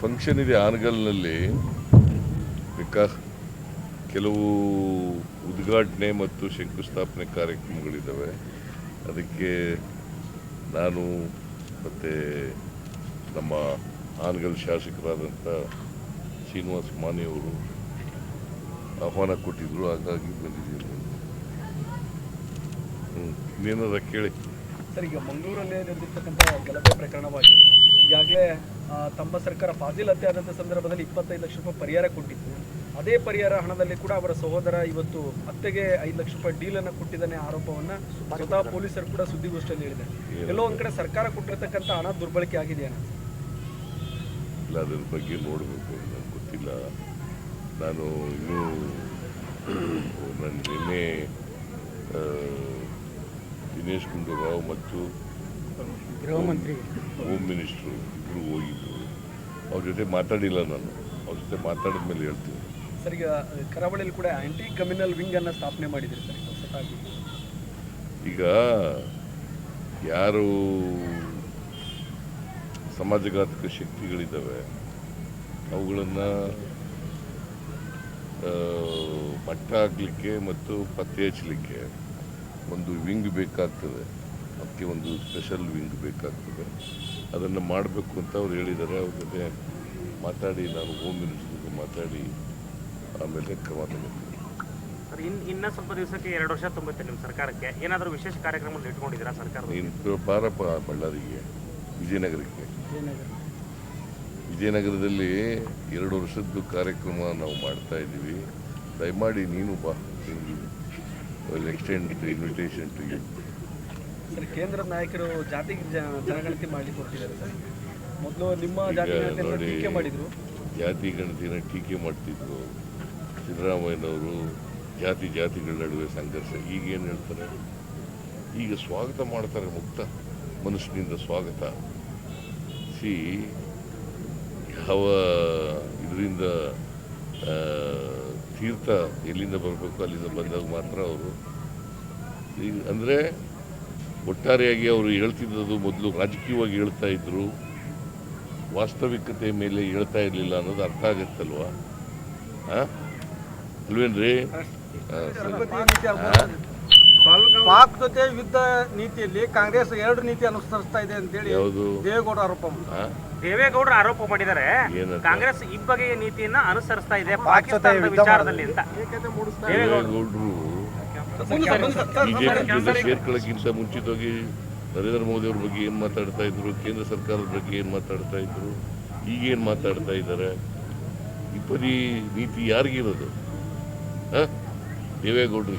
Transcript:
Function ಇದೆ ಆನಗಲ್ನಲ್ಲಿ. ಬೇಕಾ ಕೆಲವು ಉದ್ಘಾಟನೆ ಮತ್ತು ಶಂಕುಸ್ಥಾಪನೆ ಕಾರ್ಯಕ್ರಮಗಳಿದ್ದಾವೆ ಅದಕ್ಕೆ ನಾನು ಮತ್ತು ನಮ್ಮ ಆನಗಲ್ ಶಾಸಕರಾದಂಥ ಶ್ರೀನಿವಾಸ ಮಾನೆಯವರು ಆಹ್ವಾನ ಕೊಟ್ಟಿದ್ದರು ಹಾಗಾಗಿ ಬಂದಿದ್ದೀನಿ. ಹ್ಞೂ ಇನ್ನೇನಾರ ಕೇಳಿ. ಸರ್, ಈಗ ಮಂಗಳೂರಲ್ಲಿ ನಡೆದಿರ್ತಕ್ಕಂಥ ಗಲಭೆ ಪ್ರಕರಣವಾಗಿ ಈಗಾಗಲೇ ತಮ್ಮ ಸರ್ಕಾರ ಫಾಜಿಲ್ ಹತ್ಯೆ ಆದಂಥ ಸಂದರ್ಭದಲ್ಲಿ ಇಪ್ಪತ್ತೈದು ಲಕ್ಷ ರೂಪಾಯಿ ಪರಿಹಾರ ಕೊಟ್ಟಿತ್ತು. ಅದೇ ಪರಿಹಾರ ಹಣದಲ್ಲಿ ಕೂಡ ಅವರ ಸಹೋದರ ಇವತ್ತು ಅತ್ತೆಗೆ ಐದು ಲಕ್ಷ ರೂಪಾಯಿ ಡೀಲನ್ನು ಕೊಟ್ಟಿದ್ದಾನೆ ಆರೋಪವನ್ನ ಸ್ವತಃ ಪೊಲೀಸರು ಕೂಡ ಸುದ್ದಿಗೋಷ್ಠಿಯಲ್ಲಿ ಹೇಳಿದೆ ಎಲ್ಲೋ ಒಂದ್ ಕಡೆ ಸರ್ಕಾರ ಕೊಟ್ಟಿರ್ತಕ್ಕಂಥ ಹಣ ದುರ್ಬಳಕೆ ಆಗಿದೆಯಾ ಇಲ್ಲ, ಅದ್ರ ಬಗ್ಗೆ ನೋಡಬೇಕು. ನನಗೆ ಗೊತ್ತಿಲ್ಲ. ನಾನು ಇನ್ನೂ, ನಾನು ನಿನ್ನೆ ದಿನೇಶ್ ಗುಂಡೂರಾವ್ ಮತ್ತು ಗೃಹ ಮಂತ್ರಿ. ಹೋಮ್ ಮಿನಿಸ್ಟ್ರು ಇಬ್ಬರು ಹೋಗಿದ್ದರು ಅವ್ರ ಜೊತೆ ಮಾತಾಡಿಲ್ಲ ನಾನು. ಅವ್ರ ಜೊತೆ ಮಾತಾಡಿದ ಮೇಲೆ ಹೇಳ್ತೀನಿ. ಸರ್ ಈಗ ಕರಾವಳಿಯಲ್ಲಿ ಕೂಡ ಆ್ಯಂಟಿ ಕಮ್ಯುನಲ್ ವಿಂಗನ್ನು ಸ್ಥಾಪನೆ ಮಾಡಿದ್ರಿ ಸರ್ ಈಗ ಯಾರು ಸಮಾಜಘಾತಕ ಶಕ್ತಿಗಳಿದ್ದಾವೆ ಅವುಗಳನ್ನು ಮಟ್ಟ ಹಾಕಲಿಕ್ಕೆ ಮತ್ತು ಪತ್ತೆ ಹಚ್ಚಲಿಕ್ಕೆ ಒಂದು ವಿಂಗ್ ಬೇಕಾಗ್ತದೆ. ಅದಕ್ಕೆ ಒಂದು ಸ್ಪೆಷಲ್ ವಿಂಗ್ ಬೇಕಾಗ್ತದೆ. ಅದನ್ನು ಮಾಡಬೇಕು ಅಂತ ಅವ್ರು ಹೇಳಿದ್ದಾರೆ. ಅವ್ರ ಜೊತೆ ಮಾತಾಡಿ ನಾನು ಹೋಮ್ ಮಿನಿಸ್ಟರ್ ಜೊತೆ ಮಾತಾಡಿ ಆಮೇಲೆ ಕ್ರಮ ತಗೋತೀನಿ ಇನ್ನ ಸ್ವಲ್ಪ ದಿವಸಕ್ಕೆ ಎರಡು ವರ್ಷ ತುಂಬುತ್ತೆ ನಿಮ್ಮ ಸರ್ಕಾರಕ್ಕೆ. ಏನಾದರೂ ವಿಶೇಷ ಕಾರ್ಯಕ್ರಮ ಇಟ್ಕೊಂಡಿದ್ದೀರಾ ಸರ್ಕಾರ ನೀನು ಬಾರಪ್ಪ ಬಳ್ಳಾರಿಗೆ ವಿಜಯನಗರಕ್ಕೆ. ವಿಜಯನಗರದಲ್ಲಿ ಎರಡು ವರ್ಷದ್ದು ಕಾರ್ಯಕ್ರಮ ನಾವು ಮಾಡ್ತಾ ಇದ್ದೀವಿ. ದಯಮಾಡಿ ನೀನು ಬಾ extend invitation to you sir ಕೇಂದ್ರ ನಾಯಕರು ಜಾತಿ ಜನಗಣತಿ ಮಾಡ್ಲಿಕ್ಕೆ ಕೊಟ್ಟಿದ್ದಾರೆ ಸರ್. ಮೊದಲು ನಿಮ್ಮ ಜಾತಿ ಟೀಕೆ ಮಾಡಿದ್ರು. ಜಾತಿ ಗಣತಿನ ಟೀಕೆ ಮಾಡ್ತಿದ್ರು. ಸಿದ್ದರಾಮಯ್ಯನವರು ಜಾತಿ ಜಾತಿಗಳ ನಡುವೆ ಸಂಘರ್ಷ. ಈಗ ಏನು ಹೇಳ್ತಾರೆ? ಈಗ ಸ್ವಾಗತ ಮಾಡ್ತಾರೆ ಮುಕ್ತ ಮನಸ್ಸಿನಿಂದ ಸ್ವಾಗತ. ಸಿ ಯಾವ ಇದರಿಂದ ತೀರ್ಥ ಎಲ್ಲಿಂದ ಬರಬೇಕು ಅಲ್ಲಿಂದ ಬಂದಾಗ ಮಾತ್ರ ಅವರು. ಈಗ ಅಂದರೆ ಒಟ್ಟಾರೆಯಾಗಿ ಅವರು ಹೇಳ್ತಿದ್ದದು ಮೊದಲು ರಾಜಕೀಯವಾಗಿ ಹೇಳ್ತಾ ಇದ್ದರು ವಾಸ್ತವಿಕತೆ ಮೇಲೆ ಹೇಳ್ತಾ ಇರಲಿಲ್ಲ ಅನ್ನೋದು ಅರ್ಥ ಆಗತ್ತಲ್ವಾ? ಹಾಂ ಅಲ್ವೇನ್ರಿ. ಪಾಕ್ ಜೊತೆ ಯುದ್ಧ ನೀತಿಯಲ್ಲಿ ಕಾಂಗ್ರೆಸ್ ಎರಡು ನೀತಿ ಅನುಸರಿಸ್ತಾ ಇದೆ ಅಂತೇಳಿ ಯಾವುದು? ದೇವೇಗೌಡ ಆರೋಪ ಮಾಡಿದ್ರು. ದೇವೇಗೌಡರು ಆರೋಪ ಮಾಡಿದರೆ ಕಾಂಗ್ರೆಸ್ ಕಾಂಗ್ರೆಸ್ ಬಗೆಯ ನೀತಿಯನ್ನ ಅನುಸರಿಸ್ತಾ ಇದೆ ಪಾಕಿಸ್ತಾನದ ವಿಚಾರದಲ್ಲಿ ಅಂತ. ದೇವೇಗೌಡರು ಬಿಜೆಪಿ ಜೊತೆ ಸೇರ್ಕೊಳ್ಳೋಕ್ಕಿಂತ ಮುಂಚಿತವಾಗಿ ನರೇಂದ್ರ ಮೋದಿ ಅವ್ರ ಬಗ್ಗೆ ಏನು ಮಾತಾಡ್ತಾ ಇದ್ರು ಕೇಂದ್ರ ಸರ್ಕಾರದ ಬಗ್ಗೆ ಏನು ಮಾತಾಡ್ತಾ ಇದ್ರು ಈಗೇನು ಮಾತಾಡ್ತಾ ಇದ್ದಾರೆ? ಇಬ್ಬರಿ ನೀತಿ ಯಾರಿಗಿರೋದು? ಹಾಂ? ದೇವೇಗೌಡರು